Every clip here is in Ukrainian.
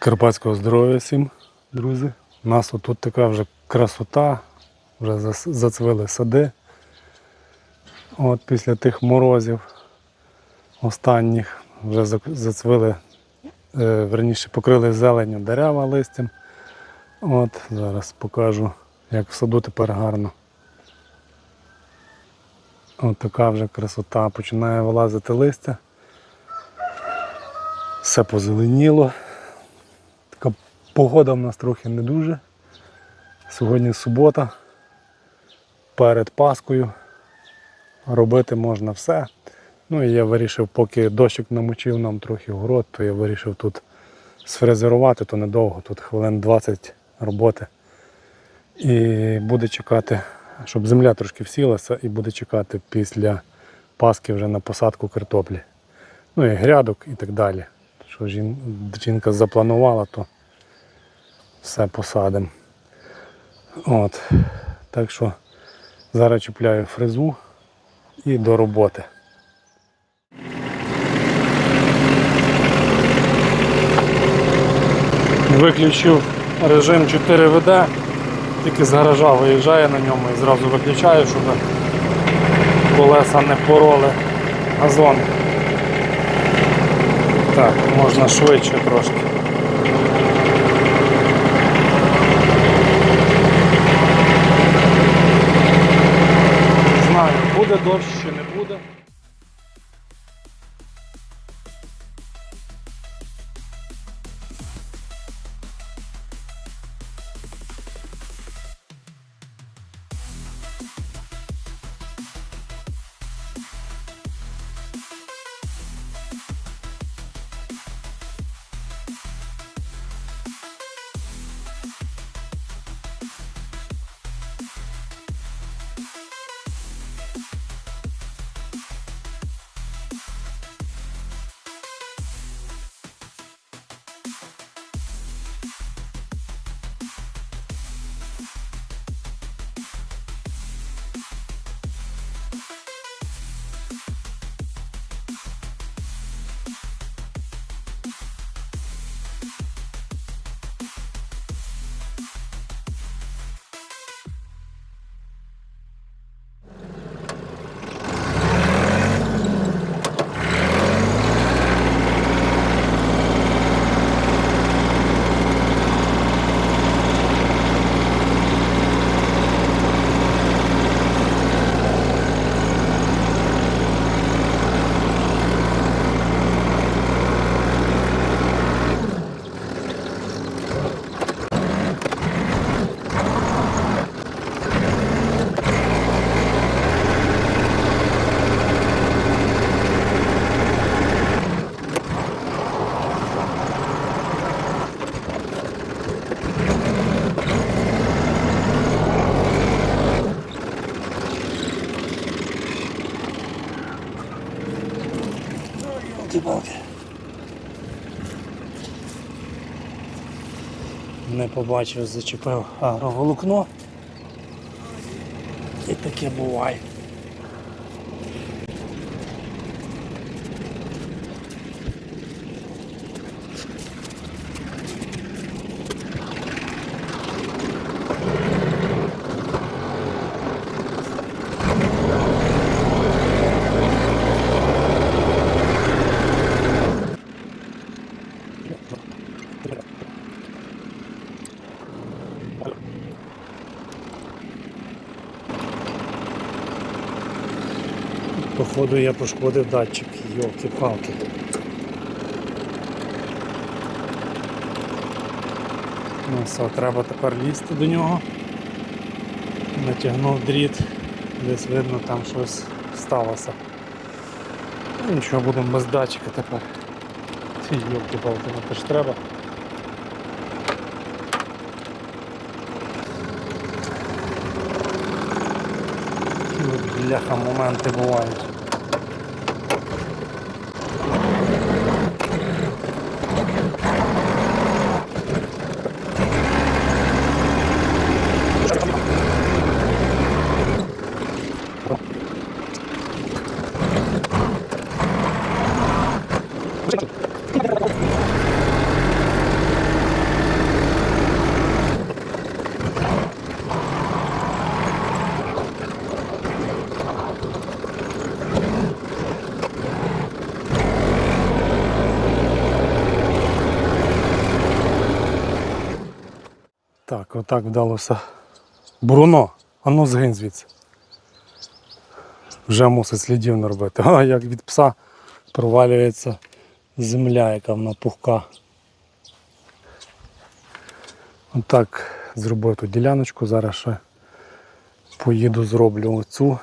Карпатського здоров'я всім, друзі. У нас отут така вже красота, вже зацвили сади. От після тих морозів останніх вже зацвили, е, верніше покрили зеленню дерева листям. От зараз покажу, як в саду тепер гарно. От така вже красота. Починає вилазити листя. Все позеленіло. Погода в нас трохи не дуже. Сьогодні субота. Перед Паскою. Робити можна все. Ну і я вирішив, поки дощик намочив нам трохи город, то я вирішив тут сфрезерувати, то недовго, тут хвилин 20 роботи. І буде чекати, щоб земля трошки всілася, і буде чекати після Паски вже на посадку картоплі. Ну і грядок і так далі. Що жін- жінка запланувала, то все посадимо. От. Так що зараз чіпляю фрезу і до роботи. Виключив режим 4ВД, тільки з гаража виїжджає на ньому і зразу виключаю, щоб колеса не пороли газон. Так, можна швидше трошки. Не знаю, буде дощ чи не буде. Не побачив, зачепив агроволокно. І таке буває. Походу я пошкодив датчик, йолки-палки. Ну все, треба тепер лізти до нього. Натягнув дріт, десь видно там щось сталося. Ну нічого, будемо без датчика тепер. Ці йолки-палки, ну то ж треба. Бляха моменти бувають. Так, отак вдалося. Бруно, а ну згинь звідси. Вже мусить слідів наробити. А як від пса провалюється земля, яка вона пухка. Отак зробив ту діляночку. Зараз ще поїду, зроблю оцю.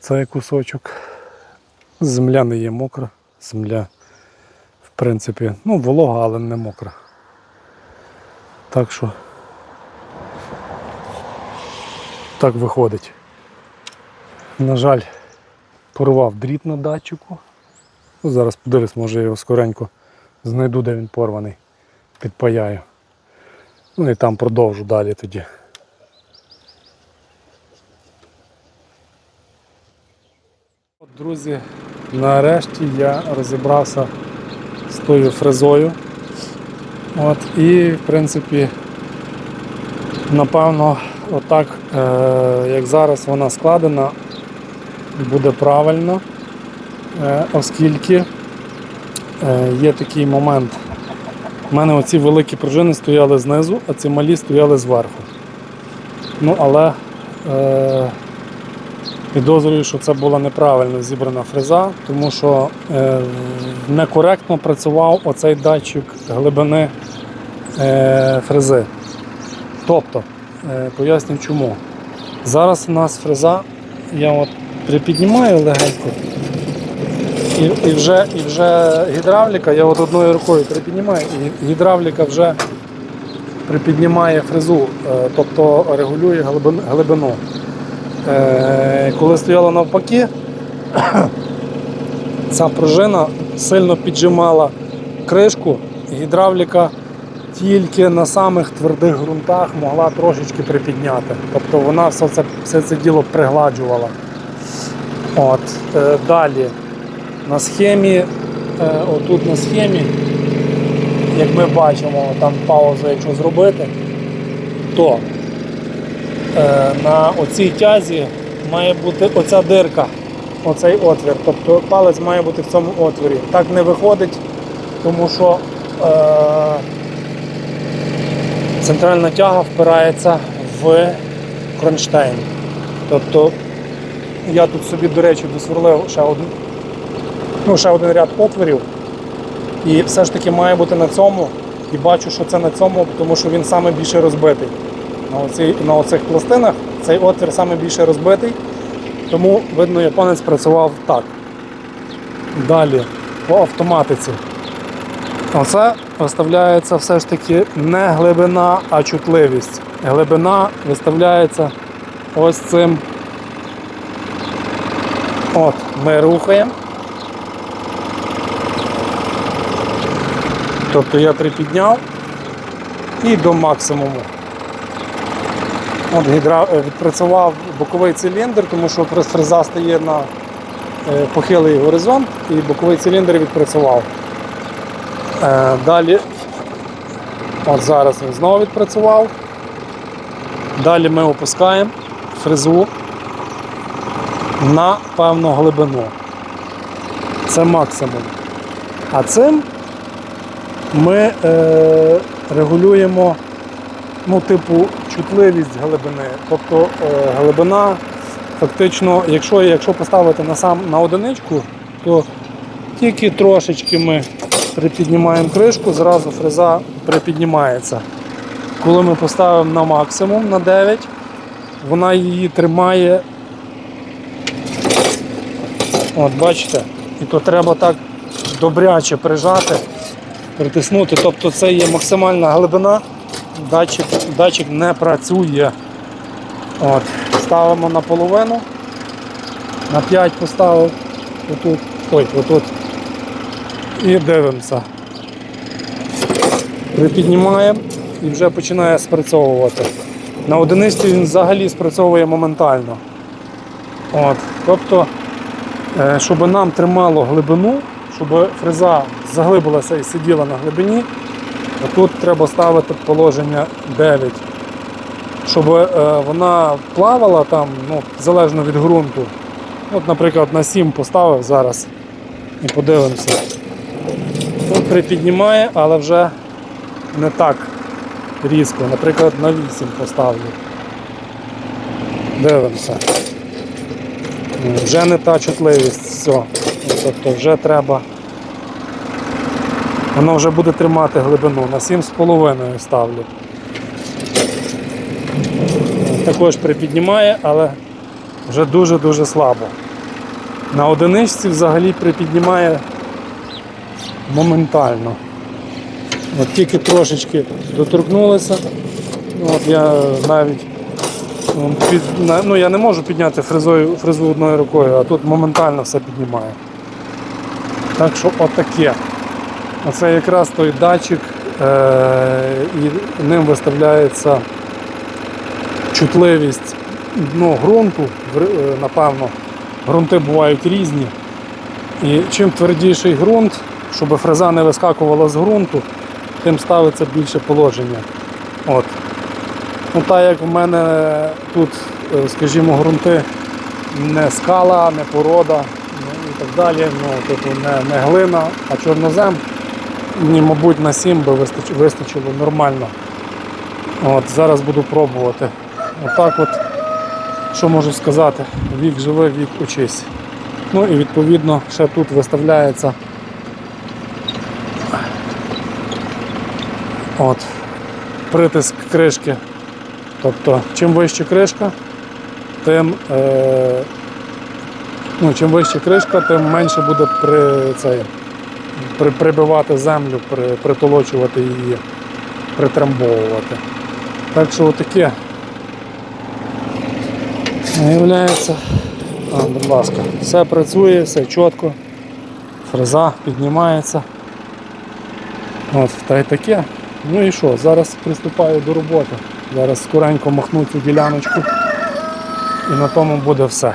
Цей кусочок. Земля не є мокра. Земля, в принципі, ну, волога, але не мокра. Так що так виходить. На жаль, порвав дріт на датчику. Ну, зараз подивлюсь, може я його скоренько знайду, де він порваний. Підпаяю. Ну і там продовжу далі тоді. Друзі, нарешті я розібрався з тою фрезою. От, і в принципі, напевно, отак, е, як зараз вона складена, буде правильно, е, оскільки е, є такий момент. У мене оці великі пружини стояли знизу, а ці малі стояли зверху. Ну, але е, підозрюю, що це була неправильно зібрана фреза, тому що е, некоректно працював оцей датчик глибини е, фрези. Тобто, е, поясню чому. Зараз у нас фреза, я от припіднімаю легенько. І, і, вже, і вже гідравліка, я от одною рукою припіднімаю, і гідравліка вже припіднімає фрезу, е, тобто регулює глибину. Е, Коли стояла навпаки, ця пружина сильно піджимала кришку, гідравліка тільки на самих твердих ґрунтах могла трошечки припідняти. Тобто вона все це, все це діло пригладжувала. От, е, далі на схемі, е, отут на схемі, як ми бачимо, там паузу, якщо зробити, то на оцій тязі має бути оця дирка, оцей отвір. Тобто палець має бути в цьому отворі. Так не виходить, тому що е, центральна тяга впирається в кронштейн. Тобто я тут собі, до речі, досверлив ще один, ну, ще один ряд отворів. І все ж таки має бути на цьому. І бачу, що це на цьому, тому що він саме більше розбитий. На, оцій, на оцих пластинах цей отвір саме більше розбитий. Тому, видно, японець працював так. Далі по автоматиці. Оце виставляється все ж таки не глибина, а чутливість. Глибина виставляється ось цим. От, ми рухаємо. Тобто я припідняв і до максимуму. От гідра... е, відпрацював боковий циліндр, тому що фреза стає на е, похилий горизонт і боковий циліндр відпрацював. Е, Далі, от зараз він знову відпрацював. Далі ми опускаємо фрезу на певну глибину. Це максимум. А цим ми е, регулюємо ну, типу, чутливість глибини. Тобто е, глибина фактично, якщо, якщо поставити на, сам, на одиничку, то тільки трошечки ми припіднімаємо кришку, зразу фреза припіднімається. Коли ми поставимо на максимум на 9, вона її тримає. От, бачите? І то треба так добряче прижати, притиснути. Тобто це є максимальна глибина, датчик, датчик не працює. От, Ставимо на половину, на 5 поставив, отут, ой, отут. І дивимося. Припіднімаємо і вже починає спрацьовувати. На одиниці він взагалі спрацьовує моментально. От, тобто, е, щоб нам тримало глибину, щоб фреза заглибилася і сиділа на глибині, тут треба ставити положення 9. Щоб е, вона плавала там, ну, залежно від ґрунту. От, наприклад, на 7 поставив зараз і подивимося. Тут припіднімає, але вже не так різко. Наприклад, на 8 поставлю. Дивимося. Вже не та чутливість, все. Тобто вже треба. Воно вже буде тримати глибину. На 7,5 ставлю. Також припіднімає, але вже дуже-дуже слабо. На одиничці взагалі припіднімає моментально. От тільки трошечки доторкнулися. Ну, От я навіть ну, під, ну, я не можу підняти фрезою, фрезу одною рукою, а тут моментально все піднімає. Так що отаке. Оце якраз той датчик, е- і ним виставляється чутливість ну, ґрунту, е, напевно, ґрунти бувають різні. І чим твердіший ґрунт, щоб фреза не вискакувала з ґрунту, тим ставиться більше положення. От. Ну, так як в мене тут, е, скажімо, ґрунти не скала, не порода ну, і так далі, ну, типу не, не глина, а чорнозем, мені, мабуть, на 7 би вистачило нормально. От, зараз буду пробувати. Отак от, що можу сказати, вік живе, вік учись. Ну і відповідно ще тут виставляється от, притиск кришки. Тобто, чим вище кришка, тим, е, ну, чим вище кришка, тим менше буде при, цей, при, прибивати землю, при, притолочувати її, притрамбовувати. Так що отаке. Виявляється, а, будь ласка, все працює, все чітко, фреза піднімається. От, та й таке. Ну і що, зараз приступаю до роботи. Зараз скоренько махну цю діляночку і на тому буде все.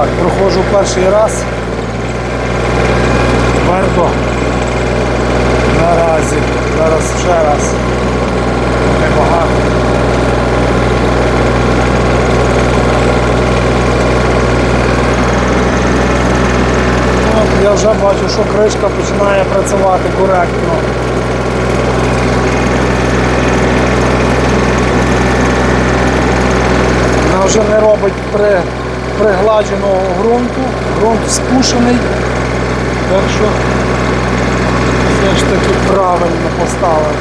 Так, проходжу перший раз. Твердо. Наразі. Зараз ще раз. Небагато. Ну, я вже бачу, що кришка починає працювати коректно. Вона вже не робить при, пригладженого ґрунту, ґрунт спушений. Так що все ж таки правильно поставив.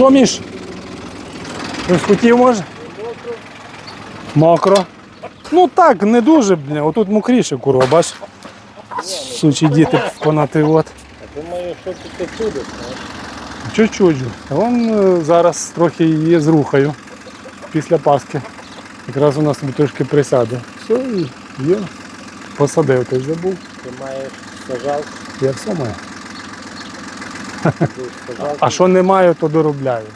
Що, Міш? Щось хотів може? Мокро. Ну так, не дуже, бля. Отут мокріше, курва, бач. Сучі діти понати от. Думаю, що ти чудиш. Чуть-чуть. Вон е, зараз трохи її зрухаю після Пасхи. Якраз у нас тобі трошки присяде. Все, і є. Посадив, ти забув. Ти маєш сажалку, Я все маю. А що не маю, то доробляю.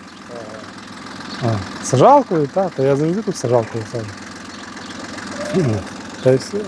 А, сажалкою, так, то я завжди тут сажалкою саджу. Ну, Та й все.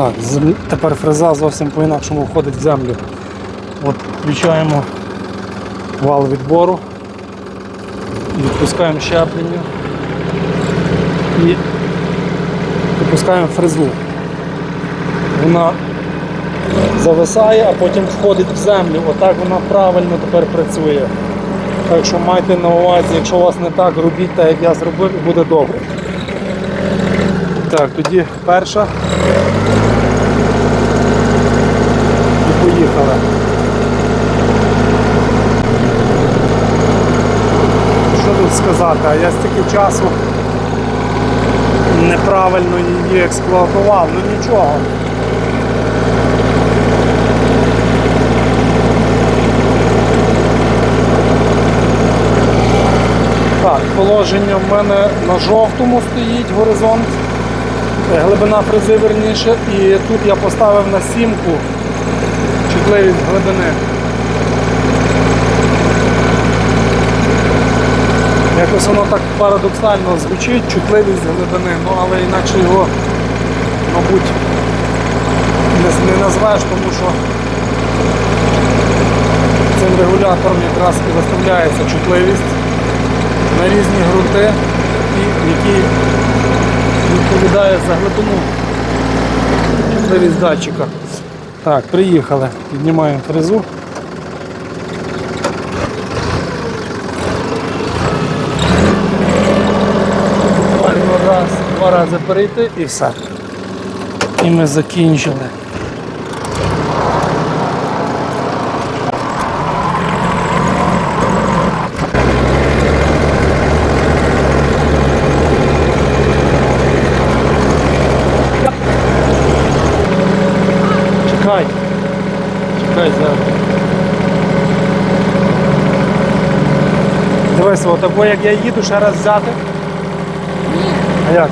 Так, тепер фреза зовсім по-інакшому входить в землю. От включаємо вал відбору, відпускаємо щеплення і відпускаємо фрезу. Вона зависає, а потім входить в землю. Отак вона правильно тепер працює. Так що майте на увазі, якщо у вас не так, робіть так, як я зробив, і буде добре. Так, тоді перша. І поїхали. Що тут сказати? А я стільки часу неправильно її експлуатував, ну нічого. Так, положення в мене на жовтому стоїть горизонт, глибина фрези верніше, і тут я поставив на сімку чутливість глибини. Якось воно так парадоксально звучить, чутливість глибини, ну але інакше його, мабуть, не, не назвеш, тому що цим регулятором якраз і виставляється чутливість на різні ґрунти, і який відповідає за глибину чутливість датчика. Так, приїхали, піднімаємо фрезу. Раз, два рази перейти і все. І ми закінчили. Дивись, отако як я їду, ще раз взяти. Ні, А як?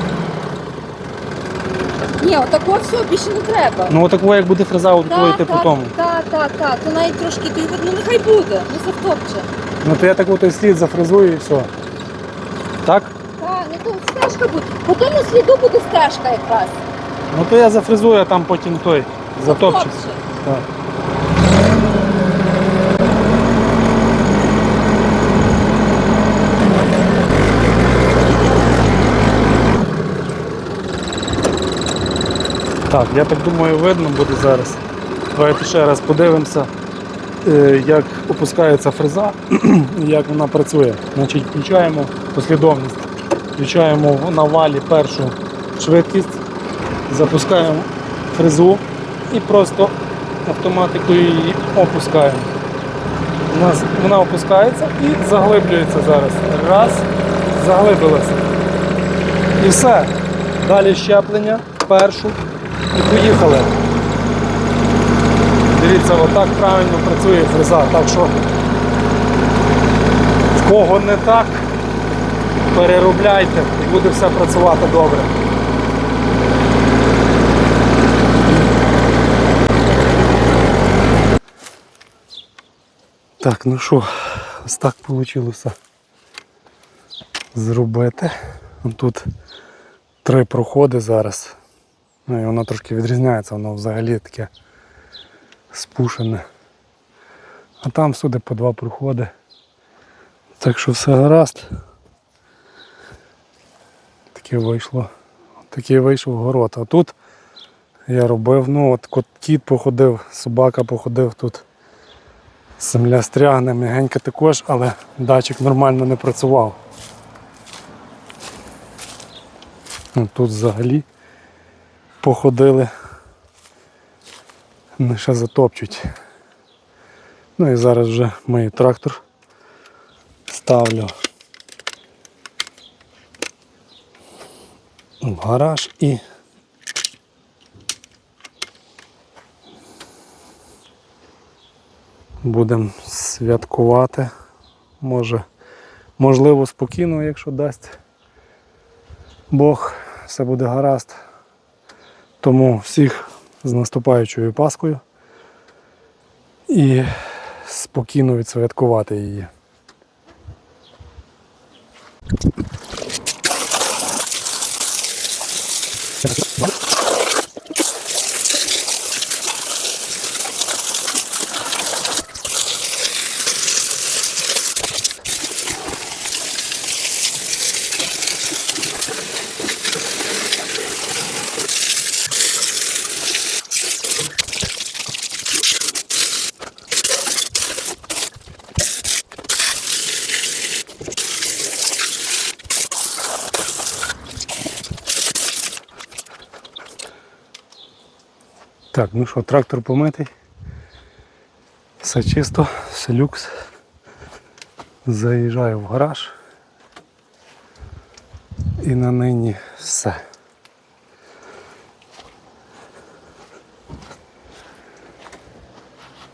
ні, отакого всього більше не треба. Ну отако як буде фреза, отако йти по тому. Так, так, так. То навіть трошки то ну нехай буде, не завтопче. Ну то я так той слід зафрезую і все. Так? Так, не то стежка буде. По тому сліду буде стежка якраз. Ну то я зафрезую, а там потім той. Завтопче. Так. Так, я так думаю, видно буде зараз. Давайте ще раз подивимося, е, як опускається фреза і як вона працює. Значить, включаємо послідовність. Включаємо на валі першу швидкість, запускаємо фрезу і просто автоматикою її опускаємо. У нас вона опускається і заглиблюється зараз. Раз, заглибилася. І все. Далі щеплення, першу і поїхали. Дивіться, отак правильно працює фреза. Так що в кого не так, переробляйте і буде все працювати добре. Так, ну що, ось так вийшло зробити. Тут три проходи зараз. Ну і воно трошки відрізняється, воно взагалі таке спушене. А там сюди по два проходи. Так що все гаразд. Таке вийшло. Такий вийшов город. А тут я робив, ну от кот- кіт походив, собака походив тут. Земля стрягне, м'ягенька також, але датчик нормально не працював. Ну, Тут взагалі походили, не ще затопчуть. Ну і зараз вже мию трактор, ставлю в гараж і будемо святкувати. Може, можливо, спокійно, якщо дасть Бог, все буде гаразд. Тому всіх з наступаючою Паскою і спокійно відсвяткувати її. Так, ну що, трактор помитий. Все чисто, все люкс. Заїжджаю в гараж. І на нині все.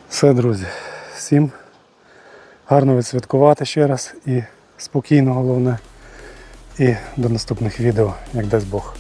Все, друзі. Всім гарно відсвяткувати ще раз і спокійно головне. І до наступних відео, як дасть Бог.